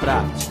prática.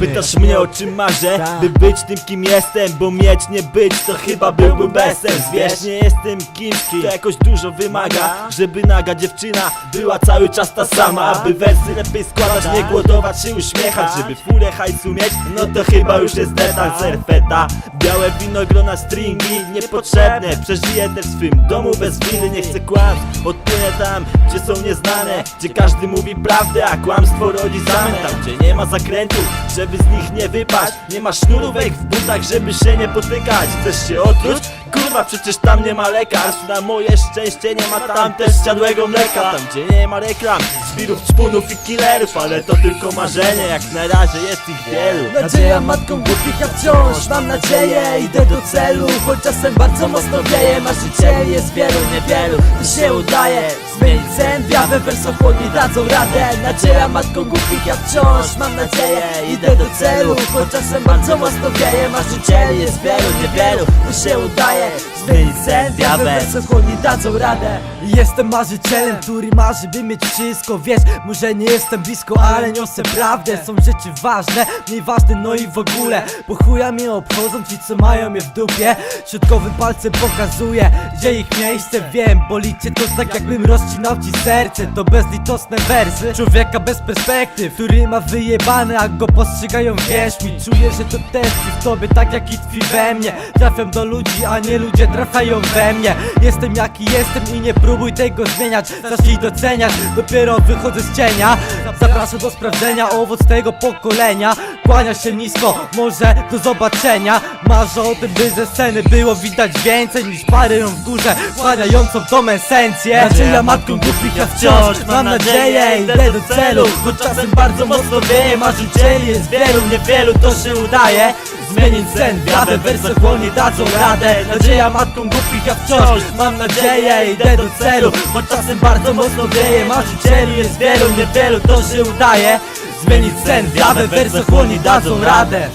Pytasz mnie o czym marzę, Tak. by być tym kim jestem Bo mieć nie być to chyba byłby bezsens Wiesz, nie jestem kimś, kto jakoś dużo wymaga Żeby naga dziewczyna była cały czas ta sama. Aby wersy lepiej składać, nie głodować się uśmiechać. Żeby furę hajsu mieć, no to chyba już jest detal. Serfeta, białe winogrona, stringi Niepotrzebne, przeżyję też w swym domu bez winy Nie chcę kłamstw, odpłynę tam, gdzie są nieznane Gdzie każdy mówi prawdę, a kłamstwo rodzi zamęt. Tam gdzie nie ma zakrętów, żeby z nich nie wypaść. Nie ma sznurówek w butach, żeby się nie potykać. Chcesz się otruć? Kurwa, przecież tam nie ma lekarstw. Na moje szczęście nie ma tam też siadłego mleka. Tam gdzie nie ma reklam, zwirów, czpunów i killerów Ale to tylko marzenie, jak na razie jest ich wielu. Nadzieja matką głupich, ja wciąż. Mam nadzieję Idę do celu, choć czasem bardzo mocno wieje Marzycieli jest wielu, niewielu. To się udaje Zmienić sen, wiawę wersochłodni dadzą radę. Nadzieja matką głupich, ja wciąż. Mam nadzieję Idę do celu, choć czasem bardzo mocno wieje Marzycieli jest wielu, niewielu To się udaje Zmienić sen, wiawę wersochłodni dadzą radę. Jestem marzycielem, który marzy by mieć wszystko. Wiesz, może nie jestem blisko, ale niosę prawdę. Są rzeczy ważne, mniej ważne no i w ogóle. Bo chuja mnie obchodzą ci co mają je w dupie. Środkowym palcem pokazuję, gdzie ich miejsce. Wiem, bolicie to tak jakbym rozcinał ci serce. To bezlitosne wersy Człowieka bez perspektyw, który ma wyjebane A go postrzegają wierz mi Czuję, że to tkwi w tobie tak jak i tkwi we mnie. Trafiam do ludzi, a nie ludzie trafiają we mnie. Jestem jaki jestem i nie próbuj tego zmieniać. Zacznij doceniać, dopiero wychodzę z cienia. Zapraszam do sprawdzenia owoc tego pokolenia Kłania się nisko, może do zobaczenia. Marzę o tym, by ze sceny było widać więcej Niż parę ją w górze, kłaniającą tą esencję. Nadzieja matką głupich, ja wciąż. mam nadzieję Idę do celu, bo czasem bardzo mocno wieje. Marzycieli jest wielu, niewielu to się udaje. Zmienić sen, wiarę, wersochłoni dadzą radę. Nadzieja matką głupich, ja wciąż. Mam nadzieję Idę do celu, bo czasem bardzo mocno wieje. Marzycieli jest wielu, niewielu to się udaje Zmienić sen, wiarę, wersochłoni dadzą radę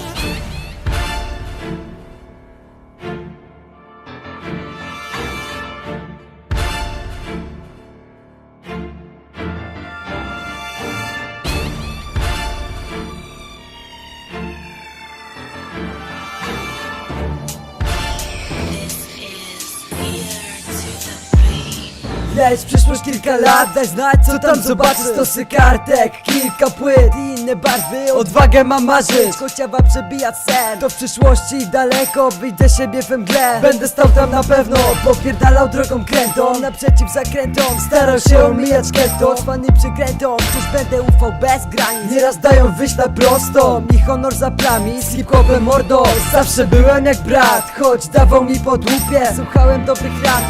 Lecz przyszłość kilka lat, daj znać co tam zobaczysz Stosy kartek, kilka płyt i inne barwy Odwagę mam marzyć, chociaż przebijać sen To w przyszłości daleko, wyjdę siebie we mgle. Będę stał tam na pewno, popierdalał drogą krętą. Naprzeciw zakrętom, starał się omijać kęto Cwany przykrętą, wciąż będę ufał bez granic? Nieraz dają wyjść na prosto, mi honor za plami Z hip-hopem mordo, zawsze byłem jak brat Choć dawał mi po dupie, słuchałem dobrych rad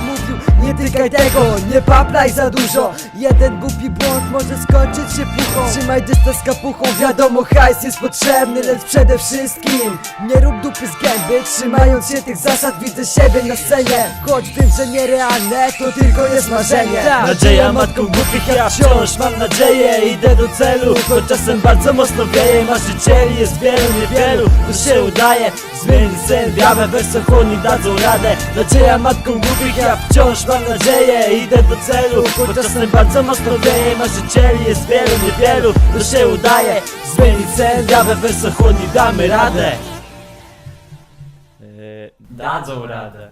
nie tykaj tego, nie paplaj za dużo. Jeden głupi błąd może skończyć się puchą Trzymaj dystans z kapuchą, wiadomo hajs jest potrzebny Lecz przede wszystkim nie rób dupy z gęby. Trzymając się tych zasad widzę siebie na scenie. Choć wiem, że nierealne to tylko jest marzenie. Nadzieja matką głupich, ja wciąż mam nadzieję. Idę do celu, choć czasem bardzo mocno wieje. Marzycieli jest wielu, niewielu, to się udaje. Zmienić sen, wiawę, wersochłoni dadzą radę. Nadzieja matką głupich, ja wciąż mam nadzieję Idę do celu, choć czasem bardzo mocno wieje Marzycieli jest wielu, niewielu, to się udaje. Zmienić sen, wiawę, wersochłoni damy radę. Dadzą radę